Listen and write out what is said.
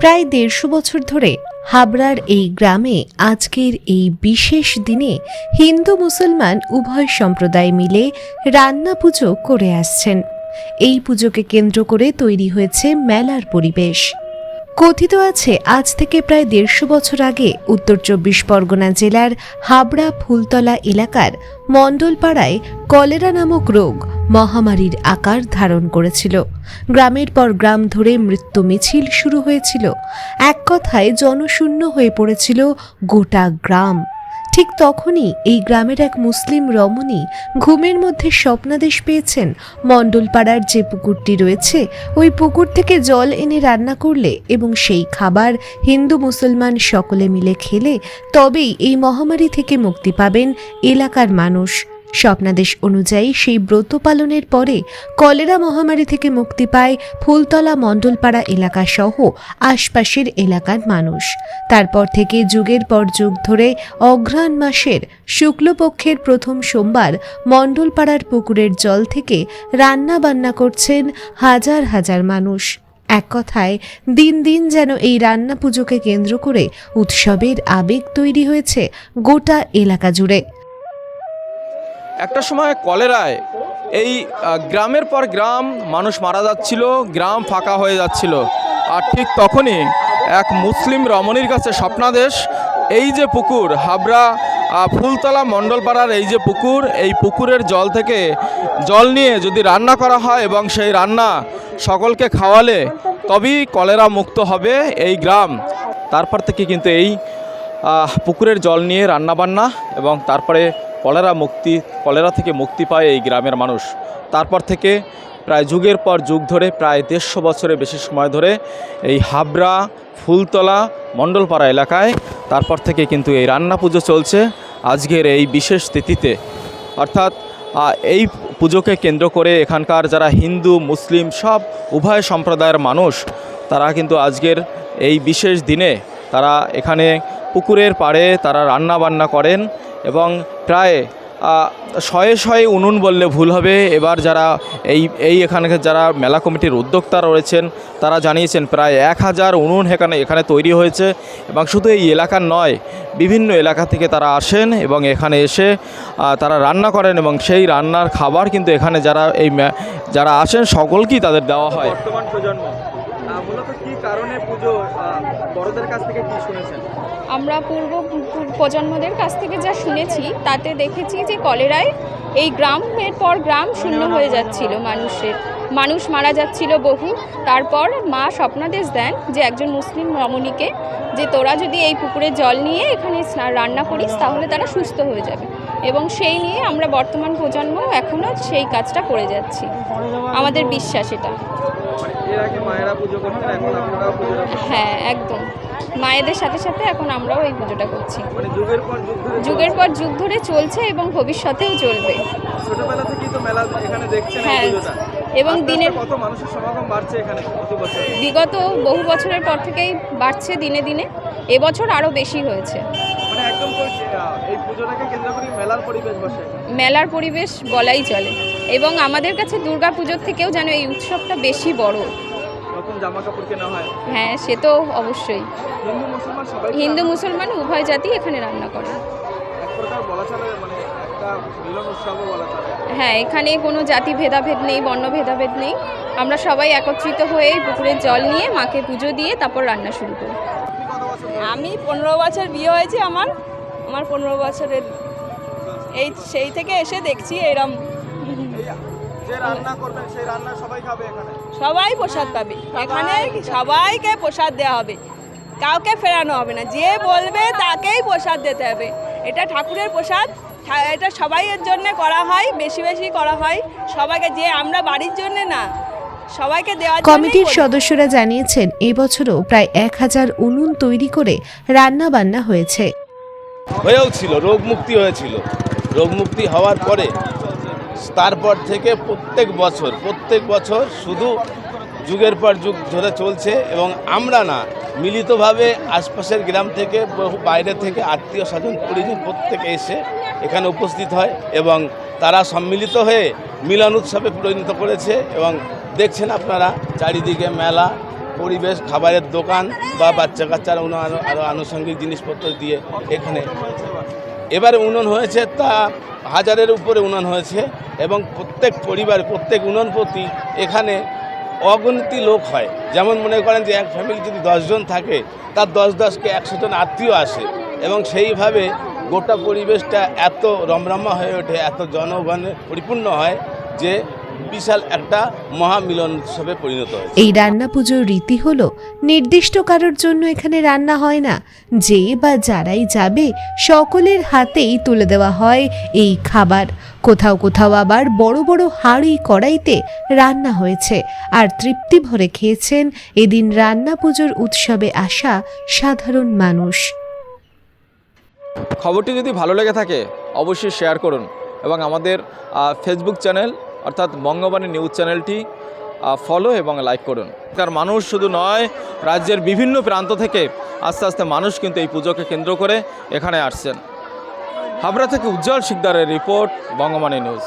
প্রায় দেড়শো বছর ধরে হাবড়ার এই গ্রামে আজকের এই বিশেষ দিনে হিন্দু মুসলমান উভয় সম্প্রদায় মিলে রান্না পুজো করে আসছেন। এই পুজোকে কেন্দ্র করে তৈরি হয়েছে মেলার পরিবেশ। কথিত আছে, আজ থেকে প্রায় দেড়শো বছর আগে উত্তর চব্বিশ পরগনা জেলার হাবড়া ফুলতলা এলাকার মণ্ডলপাড়ায় কলেরা নামক রোগ মহামারীর আকার ধারণ করেছিল। গ্রামের পর গ্রাম ধরে মৃত্যু মিছিল শুরু হয়েছিল। এক কথায় জনশূন্য হয়ে পড়েছিল গোটা গ্রাম। ঠিক তখনই এই গ্রামের এক মুসলিম রমণী ঘুমের মধ্যে স্বপ্নাদেশ পেয়েছেন। মণ্ডলপাড়ার যে পুকুরটি রয়েছে, ওই পুকুর থেকে জল এনে রান্না করলে এবং সেই খাবার হিন্দু মুসলমান সকলে মিলে খেলে তবেই এই মহামারী থেকে মুক্তি পাবেন এলাকার মানুষ। স্বপ্নাদেশ অনুযায়ী সেই ব্রত পালনের পরে কলেরা মহামারী থেকে মুক্তি পায় ফুলতলা মণ্ডলপাড়া এলাকা সহ আশপাশের এলাকার মানুষ। তারপর থেকে যুগের পর যুগ ধরে অঘ্রাণ মাসের শুক্লপক্ষের প্রথম সোমবার মণ্ডলপাড়ার পুকুরের জল থেকে রান্না বান্না করছেন হাজার হাজার মানুষ। এক কথায়, দিন দিন যেন এই রান্না পুজোকে কেন্দ্র করে উৎসবের আবেগ তৈরি হয়েছে গোটা এলাকা জুড়ে। একটা সময় কলেরায় এই গ্রামের পর গ্রাম মানুষ মারা যাচ্ছিল, গ্রাম ফাঁকা হয়ে যাচ্ছিল। আর ঠিক তখনই এক মুসলিম রমণীর কাছে স্বপ্নাদেশ, এই যে পুকুর, হাবড়া ফুলতলা মণ্ডলপাড়ার এই যে পুকুর, এই পুকুরের জল থেকে জল নিয়ে যদি রান্না করা হয় এবং সেই রান্না সকলকে খাওয়ালে, তবেই কলেরা মুক্ত হবে এই গ্রাম। তারপর থেকে কিন্তু এই পুকুরের জল নিয়ে রান্নাবান্না এবং তারপরে কলেরা মুক্তি, কলেরা থেকে মুক্তি পায় এই গ্রামের মানুষ। তারপর থেকে প্রায় যুগের পর যুগ ধরে, প্রায় দেড়শো বছরের বেশি সময় ধরে এই হাবড়া, ফুলতলা, মণ্ডলপাড়া এলাকায় তারপর থেকে কিন্তু এই রান্না পুজো চলছে আজকের এই বিশেষ তিথিতে। অর্থাৎ এই পুজোকে কেন্দ্র করে এখানকার যারা হিন্দু, মুসলিম সব উভয় সম্প্রদায়ের মানুষ, তারা কিন্তু আজকের এই বিশেষ দিনে তারা এখানে পুকুরের পাড়ে তারা রান্না বান্না করেন। এবং প্রায় শয়ে শয়ে উনুন বললে ভুল হবে। এবার যারা এই এই এখানকার যারা মেলা কমিটির উদ্যোক্তা রয়েছেন, তারা জানিয়েছেন প্রায় এক হাজার উনুন এখানে এখানে তৈরি হয়েছে এবং শুধু এই এলাকার নয়, বিভিন্ন এলাকা থেকে তারা আসেন এবং এখানে এসে তারা রান্না করেন এবং সেই রান্নার খাবার কিন্তু এখানে যারা এই যারা আসেন সকলকেই তাদের দেওয়া হয়। বর্তমান প্রজন্ম মূলত কি কারণে পুজো বড়দের কাছ থেকে কি শুনেছেন? আমরা পূর্ব প্রজন্মদের কাছ থেকে যা শুনেছি তাতে দেখেছি যে কলেরায় এই গ্রামের পর গ্রাম শূন্য হয়ে যাচ্ছিল মানুষের। মানুষ মারা যাচ্ছিল বহু। তারপর মা স্বপ্নাদেশ দেন যে একজন মুসলিম রমণীকে যে তোরা যদি এই পুকুরে জল নিয়ে এখানে রান্না করিস তাহলে তারা সুস্থ হয়ে যাবে। এবং সেই নিয়ে আমরা বর্তমান প্রজন্ম এখনও সেই কাজটা করে যাচ্ছি। আমাদের বিশ্বাস এটা। হ্যাঁ একদম। মায়েদের সাথে সাথে এখন আমরাও এই পুজোটা করছি। মানে যুগের পর যুগ ধরে চলছে। এবং ভবিষ্যতেও চলবে। ছোটবেলা থেকেই তো মেলা এখানে দেখছেন হ্যাঁ। এবং দিনের কত মানুষের সমাগম বাড়ছে এখানে বিগত বহু বছরের পর থেকেই বাড়ছে দিনে দিনে। এবছর আরও বেশি হয়েছে। মানে একদম এই পুজোটাকে কেন্দ্র করে মেলার পরিবেশ বসে। মেলার পরিবেশ বলাই চলে। এবং আমাদের কাছে দুর্গা পুজোর থেকেও যেন এই উৎসবটা বেশি বড়। জামা কাপড় কেনা হয়? হ্যাঁ সে তো অবশ্যই। হিন্দু মুসলমান সবাই হিন্দু মুসলমান উভয় জাতি এখানে রান্না করে। এক প্রকার বলা চলে মানে একটা মিলন উৎসবও বলা চলে। হ্যাঁ এখানে কোনো জাতি ভেদাভেদ নেই বর্ণ ভেদাভেদ নেই। আমরা সবাই একত্রিত হয়ে পুকুরের জল নিয়ে মাকে পুজো দিয়ে তারপর রান্না শুরু করি। আমি পনেরো বছর বিয়ে হয়েছে আমার আমার পনেরো বছরের। এই সেই থেকে এসে দেখছি এরম যে রান্না করবেন সেই রান্না সবাই খাবে এখানে। সবাই প্রসাদ পাবে। এখানে সবাইকে প্রসাদ দেওয়া হবে। কাউকে ফেরানো হবে না। যে বলবে তাকেই প্রসাদ দিতে হবে। এটা ঠাকুরের প্রসাদ। ঠা- এটা সবাইয়ের জন্য করা হয় বেশি বেশি করা হয়। সবাইকে যে আমরা বাড়ির জন্য না সবাইকে জন্যই কমিটির সদস্যরা জানিয়েছেন এবছরও প্রায় এক হাজার উনুন তৈরি করে রান্না বান্না হয়েছে। হয়েও ছিল রোগ মুক্তি হয়েছিল। রোগ মুক্তি হওয়ার পরে তারপর থেকে প্রত্যেক বছর প্রত্যেক বছর শুধু যুগের পর যুগ ধরে চলছে এবং আমরা না, মিলিতভাবে আশপাশের গ্রাম থেকে বহু বাইরে থেকে আত্মীয় স্বজন, পরিজন প্রত্যেকে এসে এখানে উপস্থিত হয় এবং তারা সম্মিলিত হয়ে মিলন উৎসবে পরিণত করেছে এবং দেখছেন আপনারা চারিদিকে মেলা, পরিবেশ, খাবারের দোকান বা বাচ্চা কাচ্চার আরও আনুষঙ্গিক জিনিসপত্র দিয়ে এখানে এবারে উনুন হয়েছে, তা হাজারের উপরে উনুন হয়েছে এবং প্রত্যেক পরিবার, প্রত্যেক উনুন প্রতি এখানে অগণিতি লোক হয়। যেমন মনে করেন যে এক ফ্যামিলি যদি দশজন থাকে, তার দশ দশকে একশো জন আত্মীয় আসে এবং সেইভাবে গোটা পরিবেশটা এত রমরমা হয়ে ওঠে, এত জনগণে পরিপূর্ণ হয় যে বিশাল একটা মহামিলন উৎসবে পরিণত হয় এই রান্না পুজোর রীতি হলো নির্দিষ্ট কারোর জন্য এখানে রান্না হয় না। যে বা যারাই যাবে সকলের হাতেই তুলে দেওয়া হয় এই খাবার। কোথাও কোথাও আবার বড় বড় হাঁড়ি কড়াইতে রান্না হয়েছে আর তৃপ্তি ভরে খেয়েছেন এদিন রান্না পুজোর উৎসবে আসা সাধারণ মানুষ। খবরটি যদি ভালো লেগে থাকে অবশ্যই শেয়ার করুন এবং আমাদের ফেসবুক চ্যানেল অর্থাৎ বঙ্গবাণী নিউজ চ্যানেলটি ফলো এবং লাইক করুন। কারণ মানুষ শুধু নয়, রাজ্যের বিভিন্ন প্রান্ত থেকে আস্তে আস্তে মানুষ কিন্তু এই পুজোকে কেন্দ্র করে এখানে আসছেন। হাবড়া থেকে উজ্জ্বল শিকদারের রিপোর্ট বঙ্গবাণী নিউজ